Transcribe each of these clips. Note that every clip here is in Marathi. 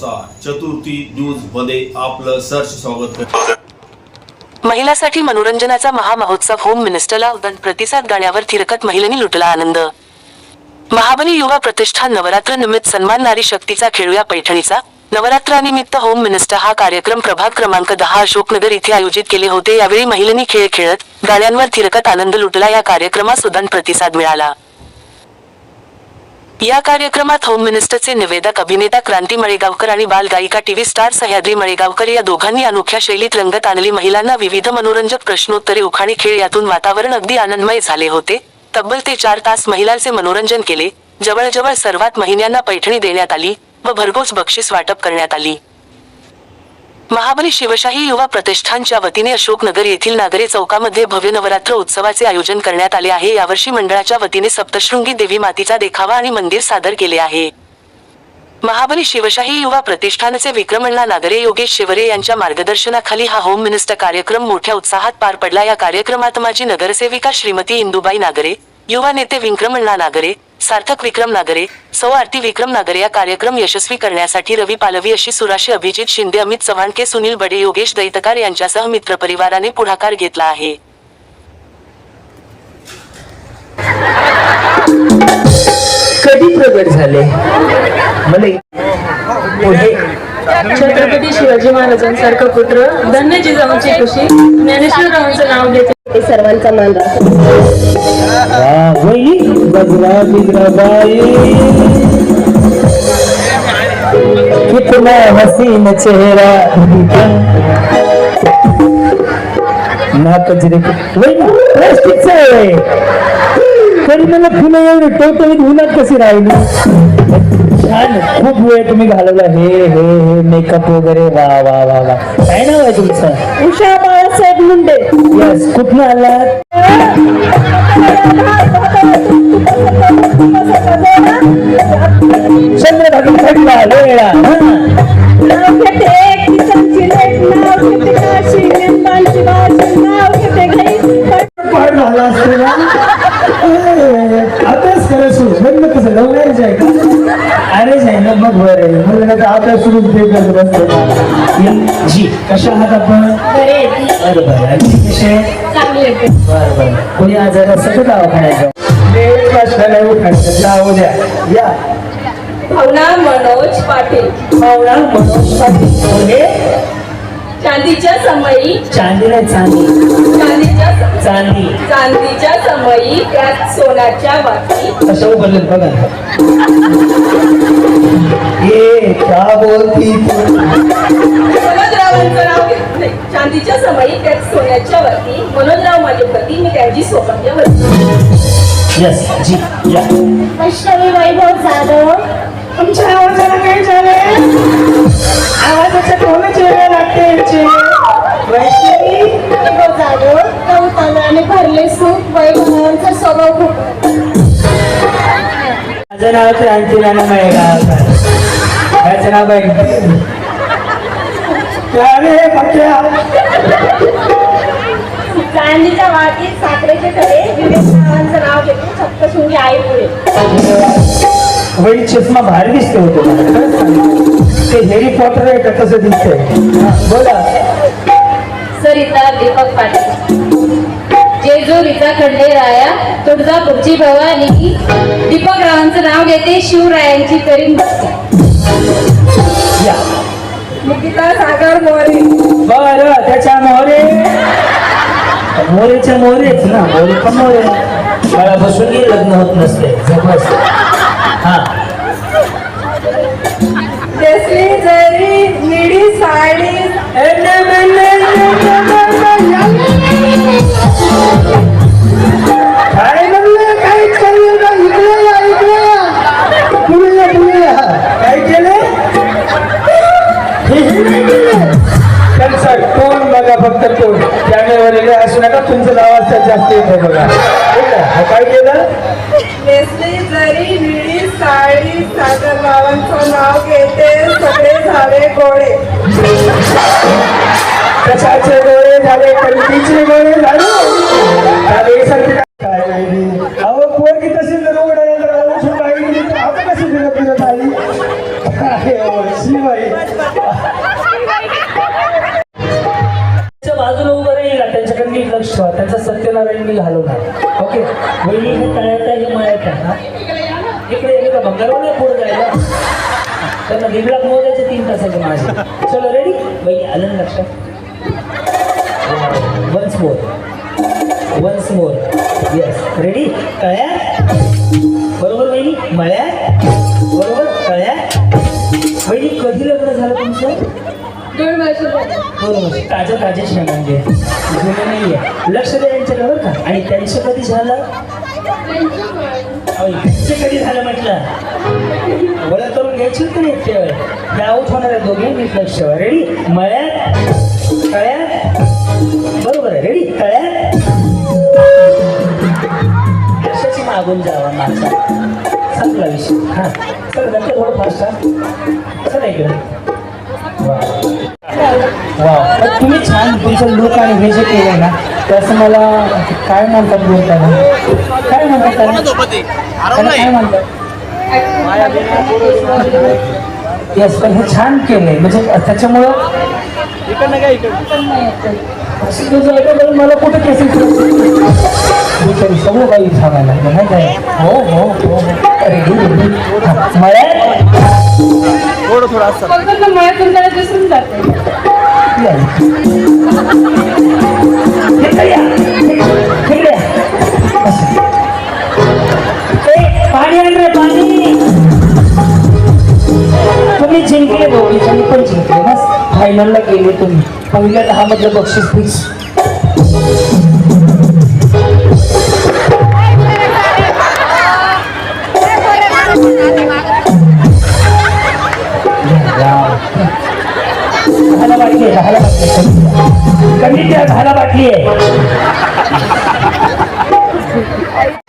चतुर्थी न्यूजमध्ये आपलं सर्च स्वागत महिलासाठी मनोरंजनाचा महामहोत्सव होम मिनिस्टरला उदंड प्रतिसाद गाण्यावर थिरकत महिलांनी लुटला आनंद. महाबली युवा प्रतिष्ठान नवरात्र निमित्त सन्मान नारी शक्तीचा खेळूया पैठणीचा. नवरात्रानिमित्त होम मिनिस्टर हा कार्यक्रम प्रभाग क्रमांक दहा अशोकनगर इथे आयोजित केले होते. यावेळी महिलांनी खेळ खेळत गाण्यांवर थिरकत आनंद लुटला. या कार्यक्रमास उदंड प्रतिसाद मिळाला. या कार्यक्रमात होम मिनिस्टरचे निवेदक अभिनेता क्रांती मळेगावकर आणि बालगायिका टीव्ही स्टार सह्याद्री मळेगावकर या दोघांनी अनोख्या शैलीत रंगत आणली. महिलांना विविध मनोरंजक प्रश्नोत्तरे उखाणी खेळ यातून वातावरण अगदी आनंदमय झाले होते. तब्बल ते चार तास महिलांचे मनोरंजन केले. जवळजवळ सर्वात महिन्यांना पैठणी देण्यात आली व भरघोस बक्षीस वाटप करण्यात आली. महाबली शिवशाही युवा प्रतिष्ठानच्या वतीने अशोकनगर येथील नागरे चौकामध्ये भव्य नवरात्र उत्सवाचे आयोजन करण्यात आले आहे. यावर्षी मंडळाच्या वतीने सप्तशृंगी देवी मातीचा देखावा आणि मंदिर सादर केले आहे. महाबली शिवशाही युवा प्रतिष्ठानचे विक्रमण्णा नागरे योगेश शिवरे यांच्या मार्गदर्शनाखाली हा होम मिनिस्टर कार्यक्रम मोठ्या उत्साहात पार पडला. या कार्यक्रमात माजी नगरसेविका श्रीमती इंदुबाई नागरे युवा नेते विक्रमण्णा नागरे सार्थक विक्रम नागरे सौ आरती विक्रम नागरे या कार्यक्रम यशस्वी करण्यासाठी रवी पालवी अशी सुराशी अभिजित शिंदे अमित चव्हाण के सुनील बडे योगेश दैतकार यांच्यासह मित्रपरिवाराने पुढाकार घेतला आहे. कधी प्रगट झाले? मला हो, छत्रपती शिवाजी महाराजांसारखं पुत्र धन्य जिजाऊची खुशी ज्ञानेश्वररावांचं नाव घेते. ते सर्वांचा मान राखतो वही बजरा बिजराबाई कितना हसीन चेहरा. नाक जरे वही प्लास्टिकचं आहे तरी मला फुलं एवढी टोटलीत उन्हात कशी राहिली छान. खूप वेळ तुम्ही घालवला. हे हे हे मेकअप वगैरे वा वा वा वा. काय नाव आहे तुमचं? उषा बाळासाहेब मुंडे. यस कुठनं आलात चंद्रभागी खडला वेळा. नाव घेते किचनची लेट नाव घेते काशी मेंढपाळची भाषी नाव घेते घाई पाठ झाला असतो ना अभ्यास करा सुरू लग्न कसं मॅरेज आहे का? मग बरं मग नाही अभ्यास सुरू करत बसतो. जी कशा आहात आपण? बरं बरं कसे? बरं बरं. कोणी आजार असं तर एक वाजता नाही उठायचं. जाऊ द्या. या. भावना मनोज पाटील. मनोज पाटील. चांदीच्या समयी. चांदी नाही चांदी. चांदीच्या चांदी. चांदीच्या समयी त्यात सोन्याच्या वाटी कसं उघडलं बघा. ये क्या बोलती तू? मनोजरावांचं नाव घेत नाही. चांदीच्या समयी त्यात सोन्याच्या वरती मनोजराव माझे पती मी त्यांची सौभाग्यवती. यस जी या. वैष्णवी वैभव जाधव. तुमच्या आवाजाला काय झाले आवाजाच्या कोणाचे वेळ लागते यांचे वैष्णवी हो, भरले सूप वैभवांचा स्वभाव खूप. माझं नाव क्रांती राणा मळेगावकर. त्याचं नाव काय अरे पक्या. चांदीच्या वाटीत साखरेचे खडे विवेक नावांचं नाव घेतो सप्तशृंगी आई पुढे वही चष्मा भारी दिसते होते. ते हेरी पॉटर आहे का तसं दिसतंय? हा, बोला. सरिता दीपक पाटील. जेजू रिचा खंडे राया तुळजापूरची भवानी दीपक रावांचं नाव घेते शिवरायांची या. निकिता सागर मोरे. बर त्याच्या मोरे. मोरेच्या मोरेच ना मोरे पण मोरे. मला बसून लग्न होत नसते जबरदस्त हा. जसली जरी निळी साडी काय म्हणलं? चाललं ना इकडे या इकडे या. पुढे या पुढे या. काय केलं? हे हे. त्यांचा टोन बघा फक्त टोन कॅमेरावर असू नका. तुमचं नाव असतात जास्त येतं बघा. का? हा काय केलं? नेसली जरी साडी सागर रावांचं नाव घेते सगळे झाले गोळे. कशाचे गोळे झाले? कलकीचे गोळे झाले? झाले. काय नाही. अहो लक्ष ठेवा. त्याचा सत्यनारायण मी घालवणार ओके? वहिनी हे मायाचा आहे हा? इकडे येणे का भंगारवाला पुढे जायला. त्यांना दीड लाख मोजायचे तीन तासाचे माझे. चलो रेडी वही आलं लक्षात? Once more once more yes ready कळ्या बरोबर वहिनी? मळ्या बरोबर कळ्या वहिनी कधी लग्न झालं तुमचं? दोन वर्ष वर्ष ताज्या ताज्या शेंगांचे जुने नाही आहे लक्ष द्या यांच्याकडे बरं का. आणि त्यांचं कधी झालं? अहो, त्यांचं कधी झालं म्हटलं? ओळख करून घ्यायची होती नाही ते हे आऊट होणार आहे दोघे. मी लक्ष ठेवा रेडी मळ्या कळ्या बरोबर आहे. रेडी कळ्या कशाची मागून जावा मागचा संपला विषय. हां. चल नंतर थोडं फास्ट हा. चला इकडे. वा. वा तुम्ही छान तुमचं लुक आणि हे जे केलं ना त्याचं मला काय म्हणतात बोलताना? काय म्हणतात त्याला? काय म्हणतात? येस पण हे छान केलंय. म्हणजे त्याच्यामुळं मला कुठं केसेस सगळं काही सांगायला नाही काय हो हो हो हो. मला फक्त मळ्यातून त्याला दिसून जाते. पाणी आण रे पाणी. तुम्ही जिंकले भाऊ तुम्ही पण जिंकले. बस फायनलला गेले तुम्ही. पहिल्या दहा मधलं बक्षीस फिक्स झाला बाटली आहे दहाला बाटली आहे कमी द्या दहाला बाटली आहे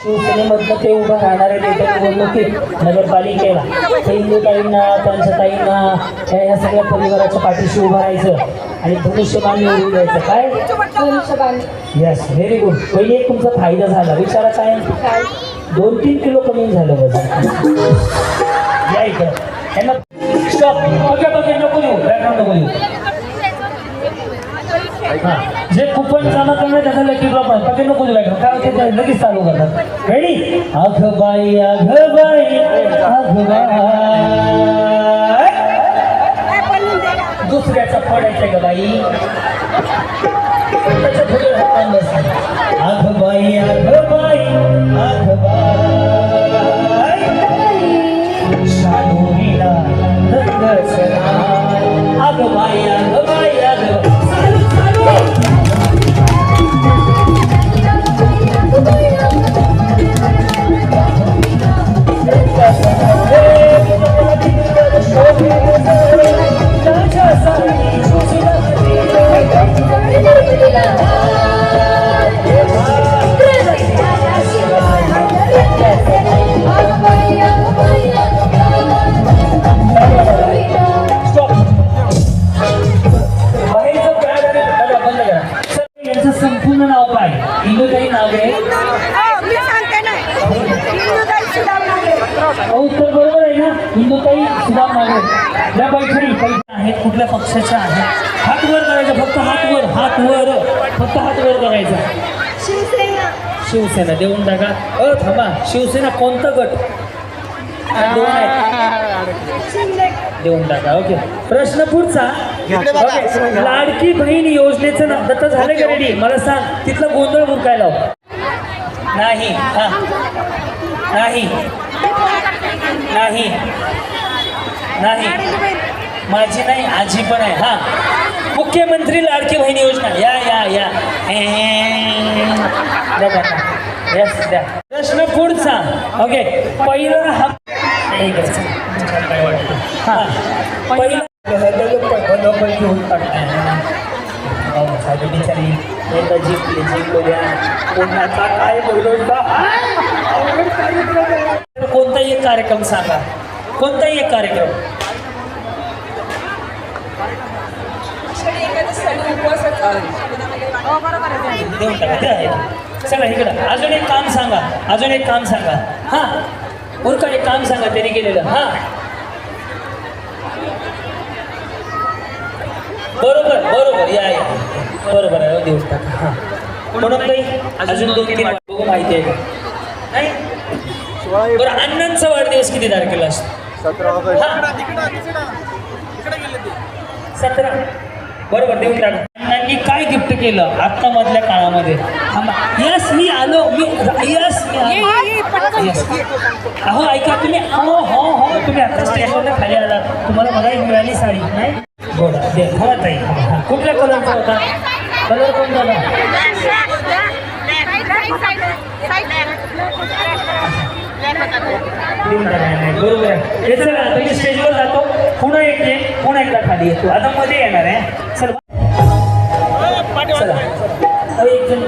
शिवसेनेमधनं ते उभं राहणारे नेते निवडणुकीत नगरपालिकेला हिंदूताईंना पंचताईंना त्यांच्या या सगळ्या परिवाराच्या पाठीशी उभं राहायचं आणि धनुष्यबाण निवडून द्यायचं. काय? धनुष्यबाण येस व्हेरी गुड पहिले एक तुमचा फायदा झाला. विचारा काय? दोन तीन किलो कमी झालं बघा या इकडं. यांना जे कुपन चालत नाही त्याचा लकी ड्रॉप आहे. पकडे नको दिला कारण ते लगेच चालू करतात. रेडी अघ बाई अघ बाई अघ बाई. दुसऱ्याचा पडायचं का बाई. त्याच्या पुढे हातान अघ बाई अघ बाई अघ बाई. पक्षाच्या आहेत हात वर करायचा फक्त हात वर हात वर. फक्त हात वर करायचा. शिवसेना. देऊन टाका. अ थांबा. शिवसेना कोणता गट? दोन आहेत. देऊन टाका ओके. प्रश्न पुढचा. ओके. लाडकी बहीण योजनेचं नाव दत्त झालं का रेडी मला सांग तिथला गोंधळ मुरकाय लाव. नाही. हा. नाही. नाही. नाही. माझी नाही आजी पण आहे. हा. मुख्यमंत्री लाडकी बहीण योजना. या या या. द्या, द्या. Yes, द्या. प्रश्न पुढचा. ओके पहिला हा हा पहिला घेऊन टाकताय. अहो, साधी बिचारी एकदा जिंकली जिंकू द्या कोणाचा काय बोलवता कोणताही एक कार्यक्रम सांगा. कोणताही एक कार्यक्रम. चला इकडं. अजून एक काम सांगा. अजून एक काम सांगा. हा? उरका एक काम सांगा. त्यांनी केलेलं. हा? बरोबर बरोबर. या या. बरोबर आहे. हो, देऊन टाका. हा. म्हणून काही अजून दोन तीन बघू माहिती आहे का? नाही? बरं अण्णांचा वाढदिवस किती तारखेला असतो? सतरा. बरोबर देऊन टाका अण्णांनी काय गिफ्ट केलं आत्ता मधल्या काळामध्ये यस मी आलो मी यस यस अहो ऐका तुम्ही हो हो हो तुम्ही आता स्टेशनला खाली आला तुम्हाला मला एक मिळाली साडी नाही बरं दे हो ताई हा, कुठल्या कलरचा होता कलर कोणता बरोबर आहे. चला आता मी स्टेजवर जातो. पुन्हा येते. पुन्हा एकदा खाली येतो. आता मध्ये येणार आहे. चल. चला. एक जण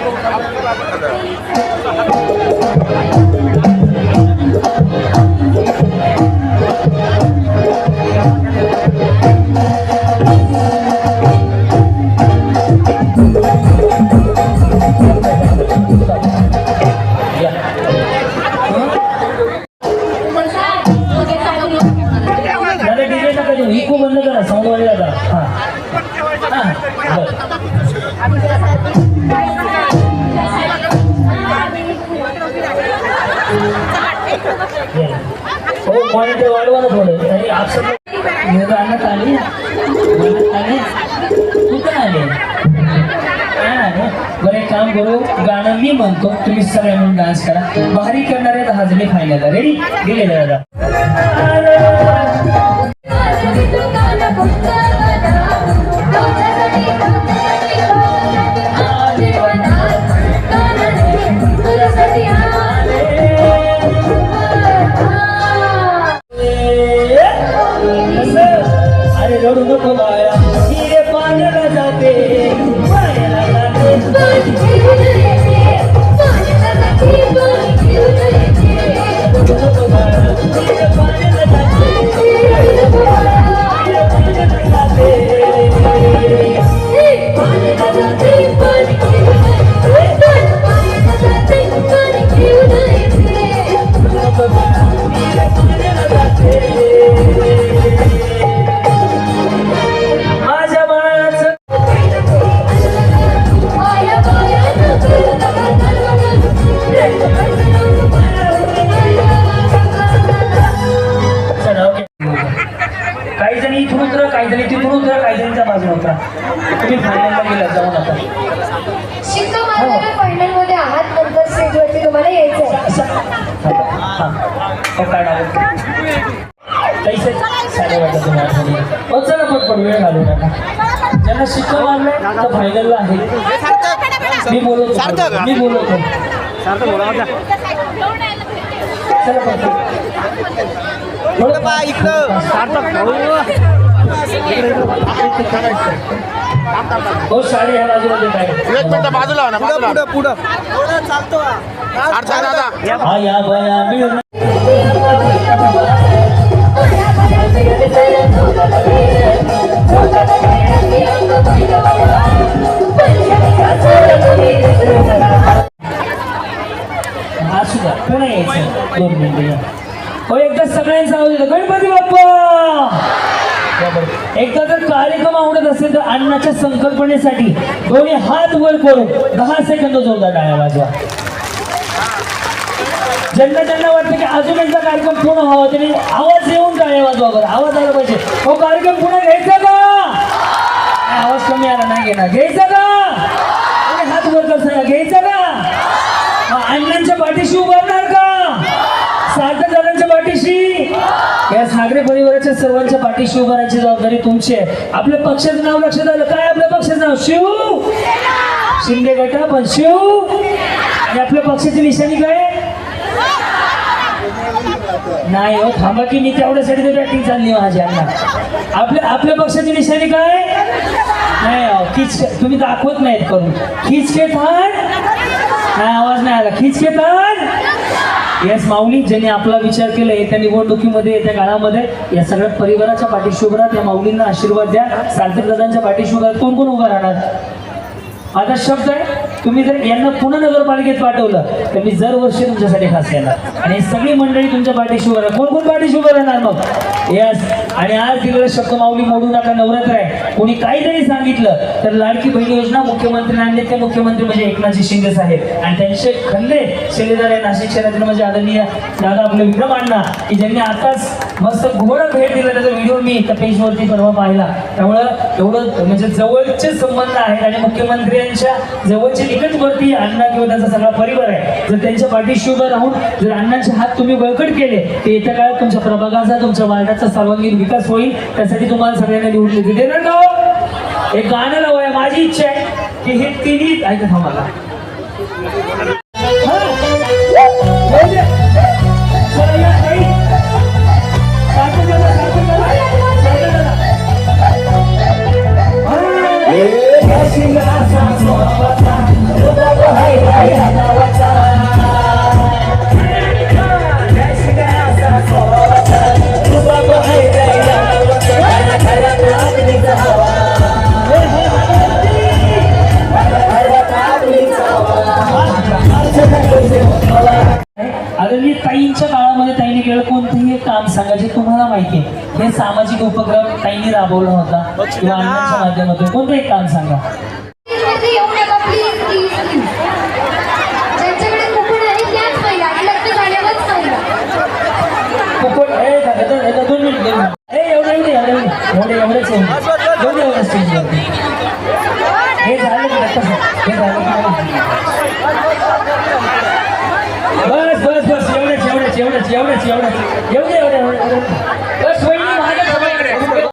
डान्स या हो क्वालिटी वाढवा ना थोडं. तरी आपलं आणत आली आणत आले कुठं आले आले बरं एक काम करू. गाणं मी म्हणतो तुम्ही सगळे म्हणून डान्स करा. भारी करणारे आहे तर हजरी फायनल रेडी गेले दादा. अरे रडू बोलवतो मी बोलवतो चला पटकन. थोडं हो साडी ह्या बाजूला देत आहे. एक मिनिट बाजूला हो ना बाजूला पुढं अडचण दादा हा. या बया मिळून पुन्हा यायचं दोन मिनिटं हो एकदा सगळ्यांचा आवाज गणपती बाप्पा! एकदा जर कार्यक्रम आवडत असेल तर अन्नाच्या संकल्पनेसाठी दोन्ही हात वर करून दहा सेकंद जोरदार टाळ्या वाजवा. ज्यांना ज्यांना वाटतं की अजून एकदा कार्यक्रम पूर्ण व्हावा त्यांनी आवाज येऊन टाळ्या वाजवा बरं. आवाज आला पाहिजे. हो कार्यक्रम पुन्हा घ्यायचा आवाज कमी आला नाही घेणार घ्यायचा का? कोणी हात वर सांगा घ्यायचा का? अण्णांच्या पाठीशी उभारणार का? सात दादांच्या पाठीशी? या सागरे परिवाराच्या सर्वांच्या पाठीशी उभारायची जबाबदारी तुमची आहे. आपल्या पक्षाचं नाव लक्षात आलं. काय आपल्या पक्षाचं नाव? शिव? शिंदे गटा पण शिव? आणि आपल्या पक्षाची निशाणी काय? नाही हो थांबा की मी तेवढ्यासाठी तर बॅटिंग चालली माझी अण्णा आपल्या आपल्या पक्षाची निशाणी काय? नाही अहो, खिच तुम्ही दाखवत नाहीत करून. खिचके थान नाही आवाज नाही आला. खिचके थान येस माऊली ज्यांनी आपला विचार केला येत्या निवडणुकीमध्ये येत्या काळामध्ये या सगळ्या परिवाराच्या पाठीशी उभं राहा त्या माऊलींना आशीर्वाद द्या. सार्थक दादांच्या पाठीशी उभं कोण कोण उभं राहणार? माझा शब्द आहे तुम्ही जर यांना पुन्हा नगरपालिकेत पाठवलं तर मी दरवर्षी तुमच्यासाठी खास येणार. आणि सगळी मंडळी तुमच्या पाठीशी उभं कोण कोण पाठीशी उभं राहणार मग? यस आणि आज दिलेला शब्द माऊली मोडू नका नवरात्र आहे. कोणी काही जरी सांगितलं तर लाडकी बहीण योजना मुख्यमंत्री आणले. ते मुख्यमंत्री म्हणजे एकनाथजी शिंदे साहेब. आणि त्यांचे खंदे शिलेदार आहे. नाशिक शहरातील म्हणजे आदरणीय दादा आपले विक्रम अण्णा की ज्यांनी आताच मस्त घोडा भेट दिला. त्याचा व्हिडिओ मी त्या पेजवरती परवा पाहिला. त्यामुळं एवढं म्हणजे जवळचे संबंध आहेत. आणि मुख्यमंत्र्यांच्या जवळचे निकटवर्ती अण्णा किंवा त्यांचा सगळा परिवार आहे. जर त्यांच्या पाठीशी उभं राहून जर अण्णांचे हात तुम्ही बळकट केले तर येत्या काळात तुमच्या प्रभागाचा तुमच्या वार्डाचा सर्वांगीण विकास होईल. त्यासाठी तुम्हाला सगळ्यांना निवडले येते देणार का हो? एक गाणं लावूया. माझी इच्छा आहे की हे तिन्ही ऐका थांबा ताईंच्या काळामध्ये ताईने केलं कोणतंही एक काम सांगा जे तुम्हाला माहिती आहे. हे सामाजिक उपक्रम ताईने राबवला होता किंवा अण्णांच्या माध्यमातून. कोणतं एक काम सांगा? कुपन ए दोन मिनिट एवढे एवढे एवढे एवढेच